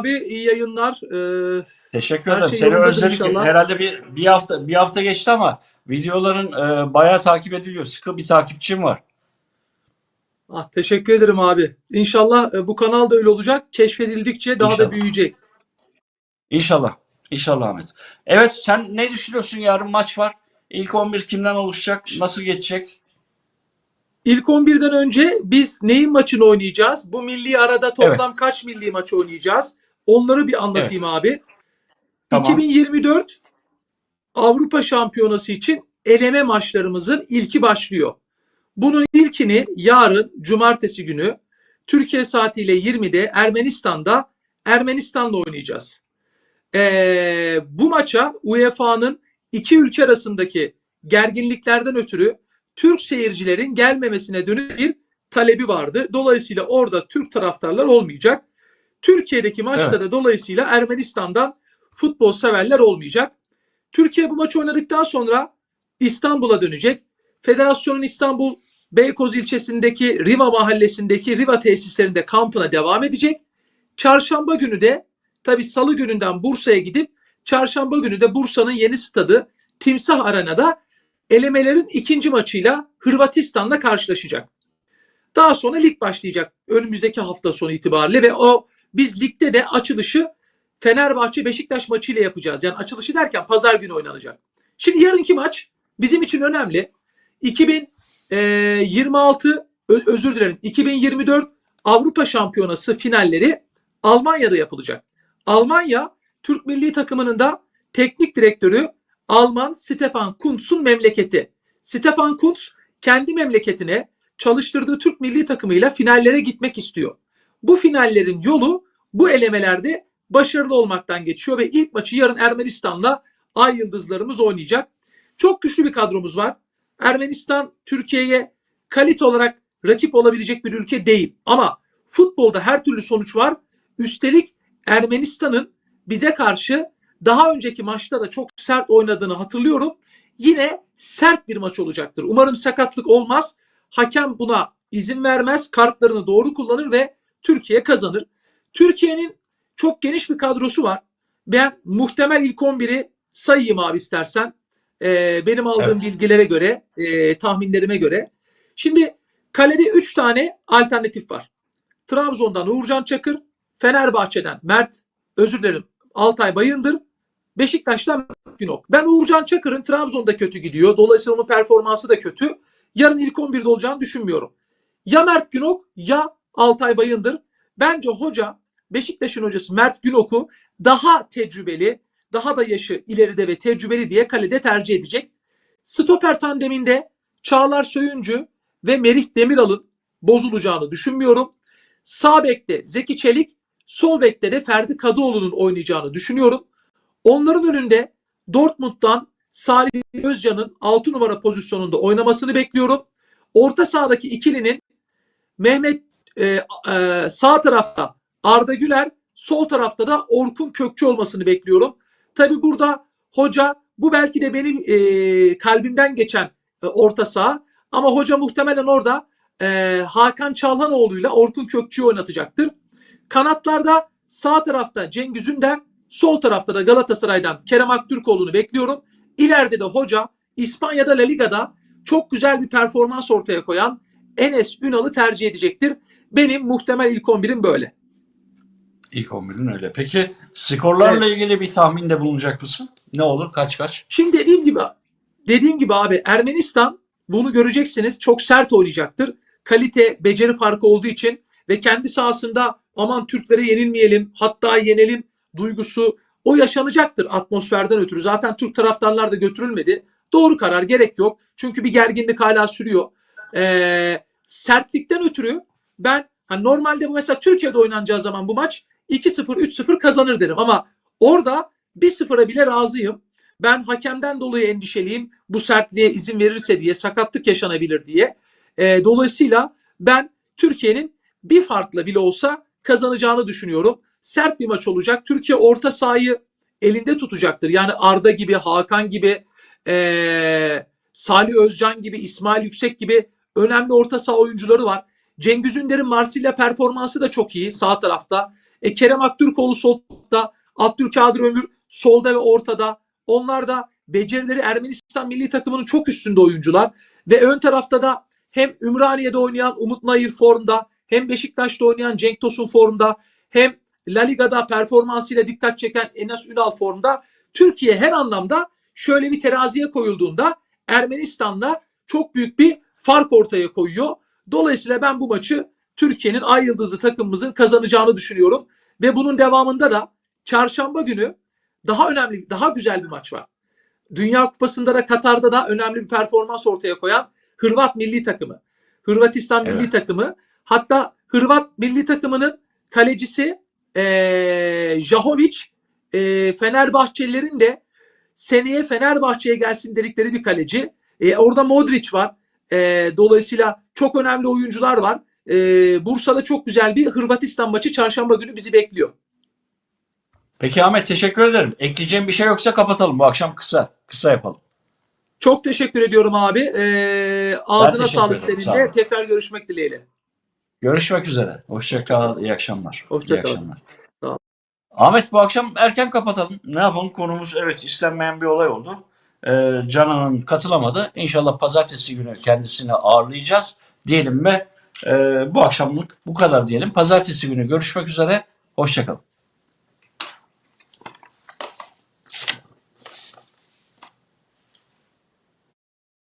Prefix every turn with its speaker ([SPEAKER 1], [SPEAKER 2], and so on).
[SPEAKER 1] abi. iyi yayınlar. Ee,
[SPEAKER 2] Teşekkür ederim.
[SPEAKER 1] şey
[SPEAKER 2] Seni özledik.
[SPEAKER 1] inşallah.
[SPEAKER 2] Herhalde bir bir hafta bir hafta geçti ama videoların e, bayağı takip ediliyor. Sıkı bir takipçim var.
[SPEAKER 1] ah, teşekkür ederim abi. İnşallah e, bu kanal da öyle olacak. Keşfedildikçe daha da
[SPEAKER 2] İnşallah.
[SPEAKER 1] büyüyecek.
[SPEAKER 2] İnşallah. İnşallah Ahmet. Evet sen ne düşünüyorsun? Yarın maç var. İlk 11 kimden oluşacak? Nasıl geçecek?
[SPEAKER 1] İlk 11'den önce biz neyin maçını oynayacağız? Bu milli arada toplam kaç milli maç oynayacağız? Onları bir anlatayım abi.
[SPEAKER 2] Tamam.
[SPEAKER 1] 2024 Avrupa Şampiyonası için eleme maçlarımızın ilki başlıyor. Bunun ilkini yarın cumartesi günü Türkiye saatiyle 20'de Ermenistan'da Ermenistan'la oynayacağız. Ee, bu maça UEFA'nın iki ülke arasındaki gerginliklerden ötürü Türk seyircilerin gelmemesine dönük bir talebi vardı. Dolayısıyla orada Türk taraftarlar olmayacak. Türkiye'deki maçta
[SPEAKER 2] Evet.
[SPEAKER 1] da dolayısıyla Ermenistan'dan futbol severler olmayacak. Türkiye bu maçı oynadıktan sonra İstanbul'a dönecek. Federasyonun İstanbul Beykoz ilçesindeki Riva mahallesindeki Riva tesislerinde kampına devam edecek. Çarşamba günü de tabi salı gününden Bursa'ya gidip çarşamba günü de Bursa'nın yeni stadı Timsah Arena'da elemelerin ikinci maçıyla Hırvatistan'la karşılaşacak. Daha sonra lig başlayacak önümüzdeki hafta sonu itibariyle ve o biz ligde de açılışı Fenerbahçe Beşiktaş maçıyla yapacağız. Yani açılışı derken pazar günü oynanacak. Şimdi yarınki maç bizim için önemli. 2026 ö- özür dilerim 2024 Avrupa Şampiyonası finalleri Almanya'da yapılacak. Almanya Türk milli takımının da teknik direktörü Alman Stefan Kuntz'un memleketi. Stefan Kuntz kendi memleketine çalıştırdığı Türk milli takımıyla finallere gitmek istiyor. Bu finallerin yolu bu elemelerde başarılı olmaktan geçiyor ve ilk maçı yarın Ermenistan'la Ay Yıldızlarımız oynayacak. Çok güçlü bir kadromuz var. Ermenistan Türkiye'ye kalite olarak rakip olabilecek bir ülke değil. Ama futbolda her türlü sonuç var. Üstelik Ermenistan'ın bize karşı daha önceki maçta da çok sert oynadığını hatırlıyorum. Yine sert bir maç olacaktır. Umarım sakatlık olmaz. Hakem buna izin vermez. Kartlarını doğru kullanır ve Türkiye kazanır. Türkiye'nin çok geniş bir kadrosu var. Ben muhtemel ilk 11'i sayayım abi istersen. Ee, benim aldığım
[SPEAKER 2] Evet.
[SPEAKER 1] bilgilere göre, e, tahminlerime göre. Şimdi kalede 3 tane alternatif var. Trabzon'dan Uğurcan Çakır, Fenerbahçe'den Mert, özür dilerim Altay Bayındır, Beşiktaş'tan Günok. Ben Uğurcan Çakır'ın Trabzon'da kötü gidiyor. Dolayısıyla onun performansı da kötü. Yarın ilk 11'de olacağını düşünmüyorum. Ya Mert Günok ya Altay Bayındır. Bence hoca Beşiktaş'ın hocası Mert Günok'u daha tecrübeli, daha da yaşı ileride ve tecrübeli diye kalede tercih edecek. Stoper tandeminde Çağlar Söyüncü ve Merih Demiral'ın bozulacağını düşünmüyorum. Sağ bekte Zeki Çelik, sol bekte de Ferdi Kadıoğlu'nun oynayacağını düşünüyorum. Onların önünde Dortmund'dan Salih Özcan'ın 6 numara pozisyonunda oynamasını bekliyorum. Orta sahadaki ikilinin Mehmet e, e, sağ tarafta Arda Güler, sol tarafta da Orkun Kökçü olmasını bekliyorum. Tabi burada hoca bu belki de benim e, kalbimden geçen e, orta saha ama hoca muhtemelen orada e, Hakan Çalhanoğlu'yla Orkun Kökçü'yü oynatacaktır. Kanatlarda sağ tarafta Cengiz Ünder, sol tarafta da Galatasaray'dan Kerem Aktürkoğlu'nu bekliyorum. İleride de hoca İspanya'da La Liga'da çok güzel bir performans ortaya koyan Enes Ünal'ı tercih edecektir. Benim muhtemel ilk 11'im böyle.
[SPEAKER 2] İlk 11'in öyle. Peki skorlarla ilgili bir tahminde bulunacak mısın? Ne olur? Kaç kaç?
[SPEAKER 1] Şimdi dediğim gibi dediğim gibi abi Ermenistan bunu göreceksiniz çok sert oynayacaktır. Kalite, beceri farkı olduğu için ve kendi sahasında aman Türklere yenilmeyelim hatta yenelim duygusu o yaşanacaktır atmosferden ötürü. Zaten Türk taraftarlar da götürülmedi. Doğru karar gerek yok. Çünkü bir gerginlik hala sürüyor. Ee, sertlikten ötürü ben hani normalde bu mesela Türkiye'de oynanacağı zaman bu maç 2-0 3-0 kazanır derim ama orada 1-0'a bile razıyım. Ben hakemden dolayı endişeliyim. Bu sertliğe izin verirse diye sakatlık yaşanabilir diye. Ee, dolayısıyla ben Türkiye'nin bir farkla bile olsa kazanacağını düşünüyorum. Sert bir maç olacak. Türkiye orta sahayı elinde tutacaktır. Yani Arda gibi, Hakan gibi, ee, Salih Özcan gibi, İsmail Yüksek gibi önemli orta saha oyuncuları var. Cengiz Ünder'in Marsilya performansı da çok iyi sağ tarafta. E, Kerem Aktürkoğlu solda, Abdülkadir Ömür solda ve ortada. Onlar da becerileri Ermenistan milli takımının çok üstünde oyuncular. Ve ön tarafta da hem Ümraniye'de oynayan Umut Nayır formda, hem Beşiktaş'ta oynayan Cenk Tosun formda, hem La Liga'da performansıyla dikkat çeken Enes Ünal formda. Türkiye her anlamda şöyle bir teraziye koyulduğunda Ermenistan'la çok büyük bir fark ortaya koyuyor. Dolayısıyla ben bu maçı Türkiye'nin ay yıldızlı takımımızın kazanacağını düşünüyorum. Ve bunun devamında da çarşamba günü daha önemli, daha güzel bir maç var. Dünya Kupası'nda da Katar'da da önemli bir performans ortaya koyan Hırvat milli takımı. Hırvatistan milli
[SPEAKER 2] Evet.
[SPEAKER 1] takımı. Hatta Hırvat milli takımının kalecisi eee Jahovic eee Fenerbahçelilerin de seneye Fenerbahçe'ye gelsin dedikleri bir kaleci. E, orada Modric var. E, dolayısıyla çok önemli oyuncular var. E, Bursa'da çok güzel bir Hırvatistan maçı çarşamba günü bizi bekliyor.
[SPEAKER 2] Peki Ahmet teşekkür ederim. Ekleyeceğim bir şey yoksa kapatalım. Bu akşam kısa. Kısa yapalım.
[SPEAKER 1] Çok teşekkür ediyorum abi. E, ağzına sağlık senin de. Tekrar görüşmek dileğiyle.
[SPEAKER 2] Görüşmek üzere. Hoşça kal. İyi akşamlar.
[SPEAKER 1] Hoşça
[SPEAKER 2] İyi akşamlar.
[SPEAKER 1] Sağ ol.
[SPEAKER 2] Ahmet bu akşam erken kapatalım. Ne yapalım? Konumuz evet istenmeyen bir olay oldu. Ee, Can Hanım katılamadı. İnşallah pazartesi günü kendisini ağırlayacağız diyelim ve e, bu akşamlık bu kadar diyelim. Pazartesi günü görüşmek üzere. Hoşçakalın.